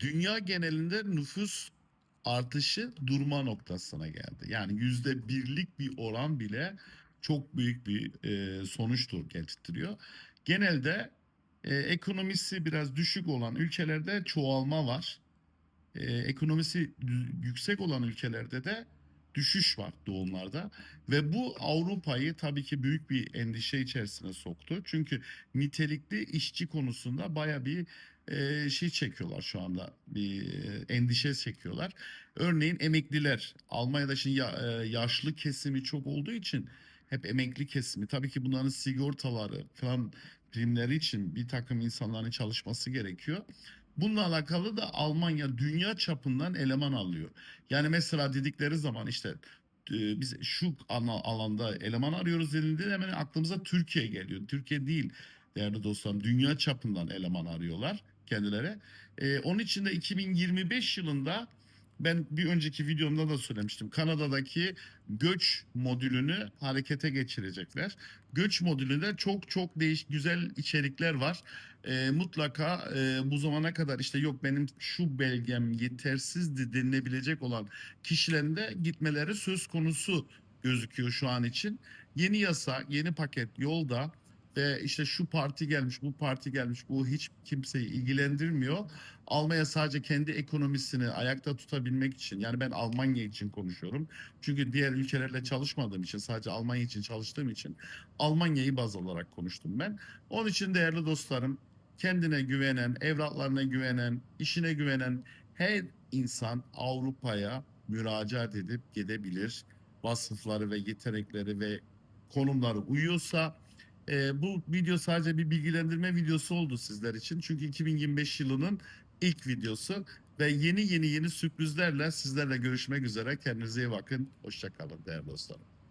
dünya genelinde nüfus artışı durma noktasına geldi. Yani yüzde birlik bir oran bile çok büyük bir e, sonuçtur getiriyor. Genelde e, ekonomisi biraz düşük olan ülkelerde çoğalma var. E, ekonomisi yüksek olan ülkelerde de düşüş var doğumlarda ve bu Avrupa'yı tabii ki büyük bir endişe içerisine soktu. Çünkü nitelikli işçi konusunda baya bir e, şey çekiyorlar şu anda bir e, endişe çekiyorlar. Örneğin emekliler Almanya'da şimdi ya- e, yaşlı kesimi çok olduğu için hep emekli kesimi tabii ki bunların sigortaları falan primleri için bir takım insanların çalışması gerekiyor. Bununla alakalı da Almanya dünya çapından eleman alıyor. Yani mesela dedikleri zaman işte e, biz şu alanda eleman arıyoruz denildiğinde hemen aklımıza Türkiye geliyor. Türkiye değil değerli dostlarım dünya çapından eleman arıyorlar kendileri. E, onun için de 2025 yılında ben bir önceki videomda da söylemiştim. Kanada'daki göç modülünü harekete geçirecekler. Göç modülünde çok çok değiş güzel içerikler var. E, mutlaka e, bu zamana kadar işte yok benim şu belgem yetersizdi denilebilecek olan kişilerin de gitmeleri söz konusu gözüküyor şu an için. Yeni yasa, yeni paket yolda ve işte şu parti gelmiş, bu parti gelmiş, bu hiç kimseyi ilgilendirmiyor. Almanya sadece kendi ekonomisini ayakta tutabilmek için, yani ben Almanya için konuşuyorum. Çünkü diğer ülkelerle çalışmadığım için, sadece Almanya için çalıştığım için Almanya'yı baz alarak konuştum ben. Onun için değerli dostlarım, kendine güvenen, evlatlarına güvenen, işine güvenen her insan Avrupa'ya müracaat edip gidebilir. Vasıfları ve yetenekleri ve konumları uyuyorsa e, bu video sadece bir bilgilendirme videosu oldu sizler için. Çünkü 2025 yılının ilk videosu ve yeni yeni yeni sürprizlerle sizlerle görüşmek üzere. Kendinize iyi bakın. Hoşçakalın değerli dostlarım.